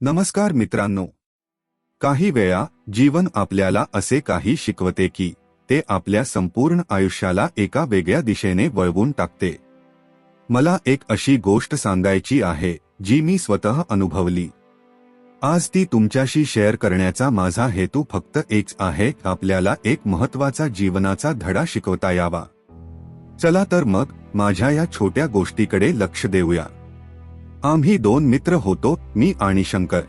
नमस्कार मित्रांनो. काही वेळा जीवन आपल्याला असे काही शिकवते की ते आपल्या संपूर्ण आयुष्याला एका वेगळ्या दिशेने वळवून टाकते. मला एक अशी गोष्ट सांगायची आहे जी मी स्वतः अनुभवली. आज ती तुमच्याशी शेअर करण्याचा माझा हेतू फक्त एकच आहे आपल्याला एक महत्त्वाचा जीवनाचा धडा शिकवता यावा. चला तर मग माझ्या या छोट्या गोष्टीकडे लक्ष देऊया. आम्ही दोन मित्र होतो मी आणि शंकर.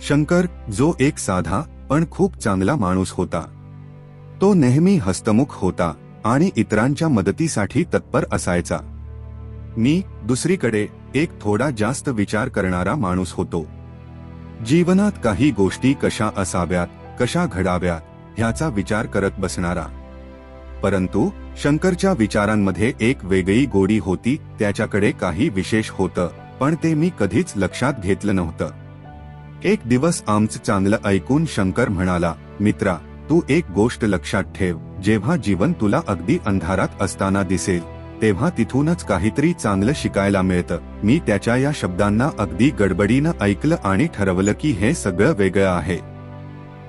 शंकर जो एक साधा पण खूप चांगला माणूस होता. तो नेहमी हस्तमुख होता आणि इतरांच्या मदतीसाठी तत्पर असायचा. मी दुसरीकडे एक थोडा जास्त विचार करणारा माणूस होतो. जीवनात काही गोष्टी कशा असाव्यात कशा घडाव्यात ह्याचा विचार करत बसणारा. परंतु शंकरच्या विचारांमध्ये एक वेगळी गोडी होती त्याच्याकडे काही विशेष होतं. पण ते मी कधीच लक्षात घेतलं नव्हतं. एक दिवस आमचं चांगलं ऐकून शंकर म्हणाला मित्रा तू एक गोष्ट लक्षात ठेव जेव्हा जीवन तुला अगदी अंधारात असताना दिसेल तेव्हा तिथूनच काहीतरी चांगलं शिकायला मिळतं. मी त्याच्या या शब्दांना अगदी गडबडीनं ऐकलं आणि ठरवलं की हे सगळं वेगळं आहे.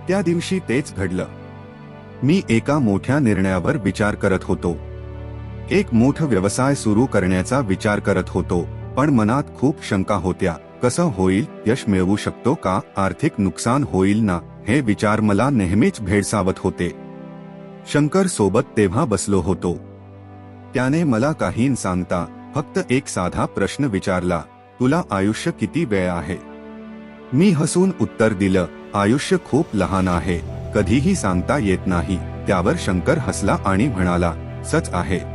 त्या दिवशी तेच घडलं. मी एका मोठ्या निर्णयावर विचार करत होतो. एक मोठ व्यवसाय सुरू करण्याचा विचार करत होतो. पण मनात खूप शंका होत्या कसं होईल यश मिळवू शकतो का आर्थिक नुकसान होईल ना हे विचार मला नेहमीच भेडसावत होते. शंकर सोबत तेव्हा बसलो होतो. त्याने मला काही न सांगता फक्त एक साधा प्रश्न विचारला तुला आयुष्य किती वेळ आहे? मी हसून उत्तर दिलं आयुष्य खूप लहान आहे कधीही सांगता येत नाही. त्यावर शंकर हसला आणि म्हणाला सच आहे.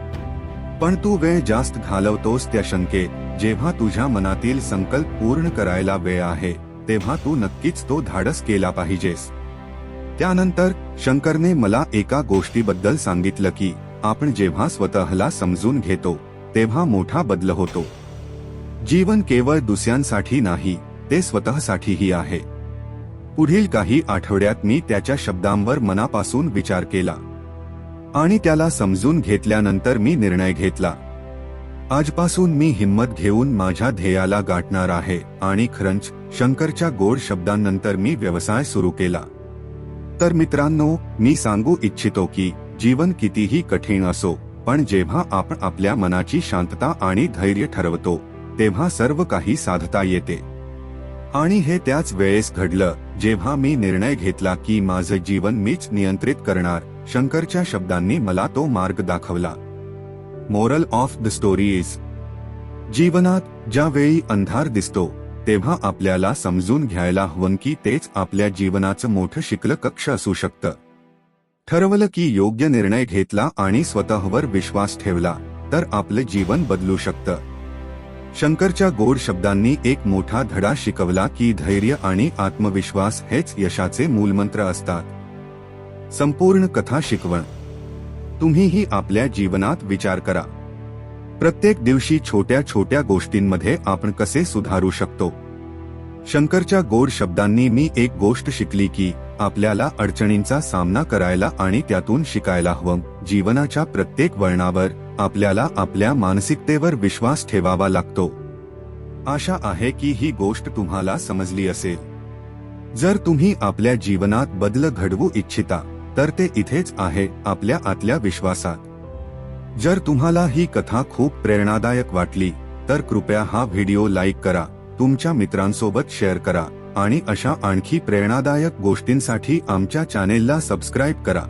पण तू वेळ जास्त घालवतोस त्या शंकेत जेव्हा तुझ्या मनातील संकल्प पूर्ण करायला वेळ आहे तेव्हा तू नक्कीच तो धाडस केला पाहिजेस. त्यानंतर शंकरने मला एका गोष्टीबद्दल सांगितलं की आपण जेव्हा स्वतःला समजून घेतो तेव्हा मोठा बदल होतो. जीवन केवळ दुसऱ्यांसाठी नाही ते स्वतःसाठीही आहे. पुढील काही आठवड्यात मी त्याच्या शब्दांवर मनापासून विचार केला. आणि त्याला समजून घेतल्यानंतर मी निर्णय घेतला. आजपासून मी हिंमत घेऊन माझ्या ध्येयाला गाठणार आहे आणि खरंच शंकरच्या गोड शब्दांनंतर मी व्यवसाय सुरू केला. तर मित्रांनो मी सांगू इच्छितो की जीवन कितीही कठीण असो पण जेव्हा आपण आपल्या मनाची शांतता आणि धैर्य ठरवतो तेव्हा सर्व काही साधता येते. आणि हे त्याच वेळेस घडलं जेव्हा मी निर्णय घेतला की माझं जीवन मीच नियंत्रित करणार शंकरच्या शब्दांनी मला तो मार्ग दाखवला. Moral of the story is जीवनात ज्यावेळी अंधार दिसतो तेव्हा आपल्याला समजून घ्यायला हवं की तेच आपल्या जीवनाचं मोठं शिकलं कक्ष असू शकतं. ठरवलं की योग्य निर्णय घेतला आणि स्वतःवर विश्वास ठेवला तर आपलं जीवन बदलू शकतं. शंकरच्या गोड शब्दांनी एक मोठा धडा शिकवला की धैर्य आणि आत्मविश्वास हेच यशाचे मूलमंत्र असतात. संपूर्ण कथा शिकवण. तुम्हीही आपल्या जीवनात विचार करा. प्रत्येक दिवशी छोट्या छोट्या गोष्टींमध्ये आपण कसे सुधारू शकतो? शंकरच्या गोड शब्दांनी मी एक गोष्ट शिकली की आपल्याला अडचणींचा सामना करायला आणि त्यातून शिकायला हवं. जीवनाच्या प्रत्येक वळणावर आपल्याला आपल्या मानसिकतेवर विश्वास ठेवावा लागतो. आशा आहे की ही गोष्ट तुम्हाला समजली असेल. जर तुम्ही आपल्या जीवनात बदल घडवू इच्छिता तर ते इथेच आहे आपल्या आतल्या विश्वासात. जर तुम्हाला ही कथा खूप प्रेरणादायक वाटली तर कृपया हा व्हिडिओ लाईक करा तुमच्या मित्रांसोबत शेअर करा आणि अशा आणखी प्रेरणादायक गोष्टींसाठी आमच्या चॅनेलला सबस्क्राईब करा.